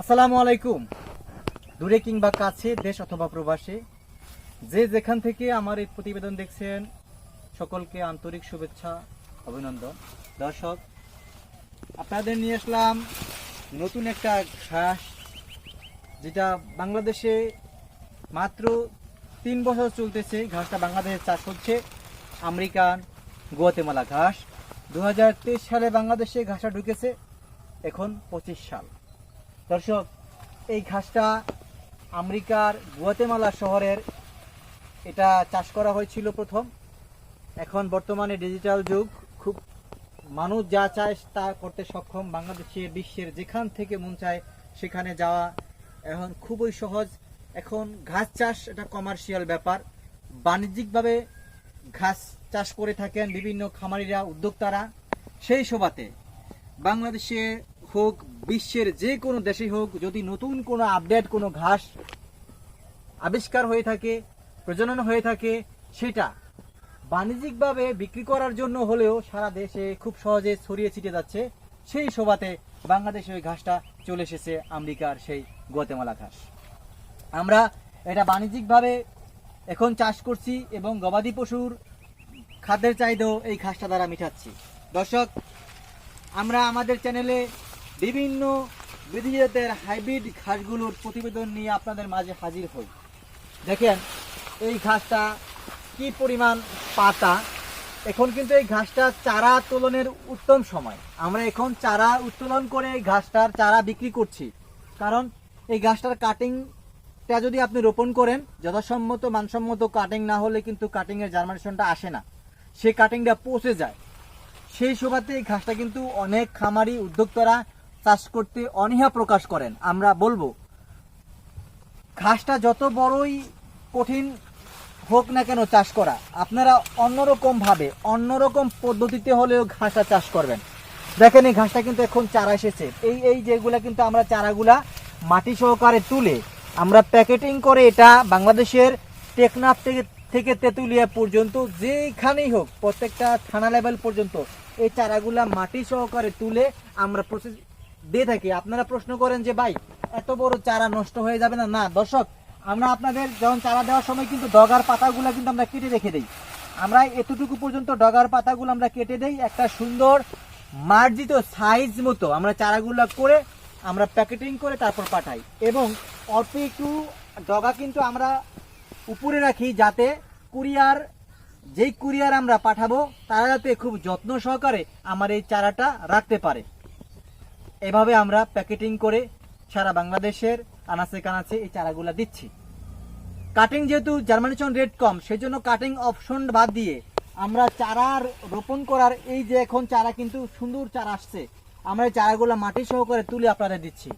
আসসালামু আলাইকুম। দূরে কিংবা কাছে, দেশ অথবা প্রবাসে, যে যেখান থেকে আমার এই প্রতিবেদন দেখছেন, সকলকে আন্তরিক শুভেচ্ছা, অভিনন্দন। দর্শক, আপনাদের নিয়ে আসলাম নতুন একটা ঘাস, যেটা বাংলাদেশে মাত্র তিন বছর চলতেছে। ঘাসটা বাংলাদেশে চাষ হচ্ছে আমেরিকান গুয়াতেমালা ঘাস। দু হাজার তেইশ সালে বাংলাদেশে ঘাসটা ঢুকেছে, এখন পঁচিশ সাল। দর্শক, এই ঘাসটা আমেরিকার গুয়াতেমালা শহরের এটা চাষ করা হয়েছিল প্রথম। এখন বর্তমানে ডিজিটাল যুগ, খুব মানুষ যা চায় তা করতে সক্ষম বাংলাদেশে, বিশ্বের যেখান থেকে মন চায় সেখানে যাওয়া এখন খুবই সহজ। এখন ঘাস চাষ এটা কমার্শিয়াল ব্যাপার। বাণিজ্যিকভাবে ঘাস চাষ করে থাকেন বিভিন্ন খামারিরা, উদ্যোক্তারা। সেই সভাতে বাংলাদেশে হোক বিশ্বের যে কোনো দেশে হোক, যদি নতুন কোনো আপডেট কোনো ঘাস আবিষ্কার হয়ে থাকে, প্রজনন হয়ে থাকে, সেটা বাণিজ্যিকভাবে বিক্রি করার জন্য হলেও সারা দেশে খুব সহজে ছড়িয়ে ছিটে যাচ্ছে। সেই সভাতে বাংলাদেশে ওই ঘাসটা চলে এসেছে আমেরিকার সেই গোয়াতেমালা ঘাস। আমরা এটা বাণিজ্যিকভাবে এখন চাষ করছি এবং গবাদি পশুর খাদ্যের চাহিদাও এই ঘাসটা দ্বারা মিটাচ্ছি। দর্শক, আমরা আমাদের চ্যানেলে বিভিন্ন বিধিজাতের হাইব্রিড ঘাসগুলোর প্রতিবেদন নিয়ে আপনাদের মাঝে হাজির হই। দেখেন, এই ঘাসটা কি পরিমাণ পাতা? এখন কিন্তু এই ঘাসটা চারা তোলনের উত্তম সময়। আমরা এখন চারা উত্তোলন করে এই ঘাসটার চারা বিক্রি করছি। কারণ এই ঘাসটার কাটিংটা যদি আপনি রোপণ করেন, যথাসম্মত মানসম্মত কাটিং না হলে কিন্তু কাটিংয়ের জার্মানেশনটা আসে না। সেই কাটিংটা পচে যায়। সেই সভাতে এই ঘাসটা কিন্তু অনেক খামারি উদ্যোক্তারা চাষ করতে অনীহা প্রকাশ করেন। আমরা বলব, ঘাসটা যত বড়ই কঠিন হোক না কেন চাষ করা, আপনারা অন্যরকম ভাবে, অন্যরকম পদ্ধতিতে হলেও ঘাসটা চাষ করবেন। দেখেন এই ঘাসটা কিন্তু এখন চারা এসেছে। এই এই যেগুলা কিন্তু আমরা চারাগুলা মাটি সহকারে তুলে আমরা প্যাকেটিং করে এটা বাংলাদেশের টেকনাফ থেকে থেকে তেঁতুলিয়া পর্যন্ত যেখানেই হোক, প্রত্যেকটা থানা লেভেল পর্যন্ত এই চারাগুলা মাটি সহকারে তুলে আমরা প্রসেস দিয়ে থাকি। আপনারা প্রশ্ন করেন যে, ভাই, এত বড় চারা নষ্ট হয়ে যাবে না? না, দর্শক, আমরা আপনাদের যখন চারা দেওয়ার সময় কিন্তু ডগার পাতাগুলো কিন্তু আমরা কেটে রেখে দিই। আমরা এতটুকু পর্যন্ত ডগার পাতাগুলো আমরা কেটে দেই একটা সুন্দর মার্জিত সাইজ মতো। আমরা চারাগুলো করে আমরা প্যাকেটিং করে তারপর পাঠাই। এবং অল্প একটু ডগা কিন্তু আমরা উপরে রাখি যাতে কুরিয়ার, যেই কুরিয়ার আমরা পাঠাবো, তারা যাতে খুব যত্ন সহকারে আমার এই চারাটা রাখতে পারে। এভাবে আমরা প্যাকেটিং করে সারা বাংলাদেশের আনাচে কানাচে এই চারাগুলা দিচ্ছি। কাটিং যেহেতু জার্মানেশন রেট কম সেই জন্য কাটিং অপশন বাদ দিয়ে আমরা চারার রোপণ করার এই যে এখন চারা কিন্তু সুন্দর চারা আসছে, আমরা এই চারাগুলো মাটি সহকারে তুলে আপনাদের দিচ্ছি।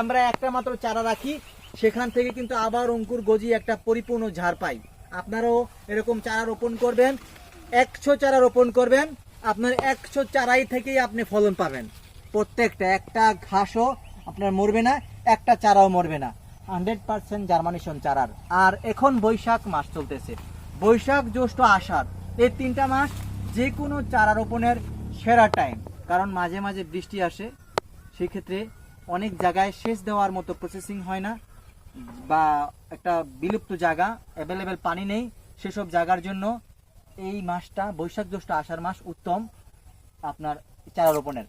আমরা একটা মাত্র চারা রাখি, সেখান থেকে কিন্তু আবার অঙ্কুর গজি একটা পরিপূর্ণ ঝাড় পাই। আপনারাও এরকম চারা রোপণ করবেন, একশো চারা রোপণ করবেন, আপনার একশো চারাই থেকেই আপনি ফলন পাবেন। প্রত্যেকটা, একটা ঘাসও আপনার মরবে না, একটা চারাও মরবে না। হান্ড্রেড পার্সেন্ট জার্মানিশন চারার। আর এখন বৈশাখ মাস চলতেছে। বৈশাখ, জ্যৈষ্ঠ, আষাঢ়, এই তিনটা মাস যে কোনো চারা রোপণের সেরা টাইম কারণ মাঝে মাঝে বৃষ্টি আসে, সেক্ষেত্রে অনেক জায়গায় সেচ দেওয়ার মতো প্রসেসিং হয় না, বা একটা বিলুপ্ত জায়গা অ্যাভেলেবেল পানি নেই, সেসব জায়গার জন্য এই মাসটা, বৈশাখ, জ্যৈষ্ঠ, আষাঢ় মাস উত্তম আপনার চারা রোপণের।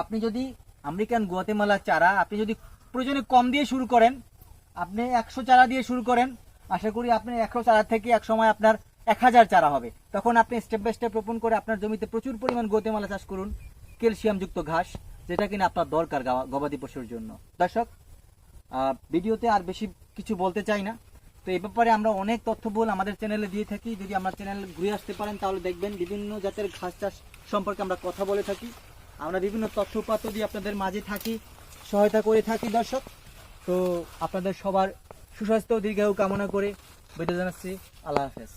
আপনি যদি আমেরিকান গুয়াতেমালা চারা আপনি যদি প্রয়োজনে কম দিয়ে শুরু করেন, আপনি একশো চারা দিয়ে শুরু করেন, আশা করি আপনি একশো চারা থেকে এক সময় আপনার এক হাজার চারা হবে। তখন আপনি স্টেপ বাই স্টেপ রোপণ করে আপনার জমিতে প্রচুর পরিমাণ গুয়াতেমালা চাষ করুন, ক্যালসিয়ামযুক্ত ঘাস, যেটা কিনা আপনার দরকার গবাদি পশুর জন্য। দর্শক ভিডিওতে আর বেশি কিছু বলতে চাই না। তো এই ব্যাপারে আমরা অনেক তথ্য বল আমাদের চ্যানেলে দিয়ে থাকি। যদি আমার চ্যানেল ঘুরে আসতে পারেন, তাহলে দেখবেন বিভিন্ন জাতের ঘাস চাষ সম্পর্কে আমরা কথা বলে থাকি। আমরা বিভিন্ন তথ্য উপাত্ত দিয়ে আপনাদের মাঝে থাকি, সহায়তা করে থাকি, দর্শক। তো আপনাদের সবার সুস্বাস্থ্য, দীর্ঘায়ু কামনা করে বিদায় জানাচ্ছি। আল্লাহ হাফেজ।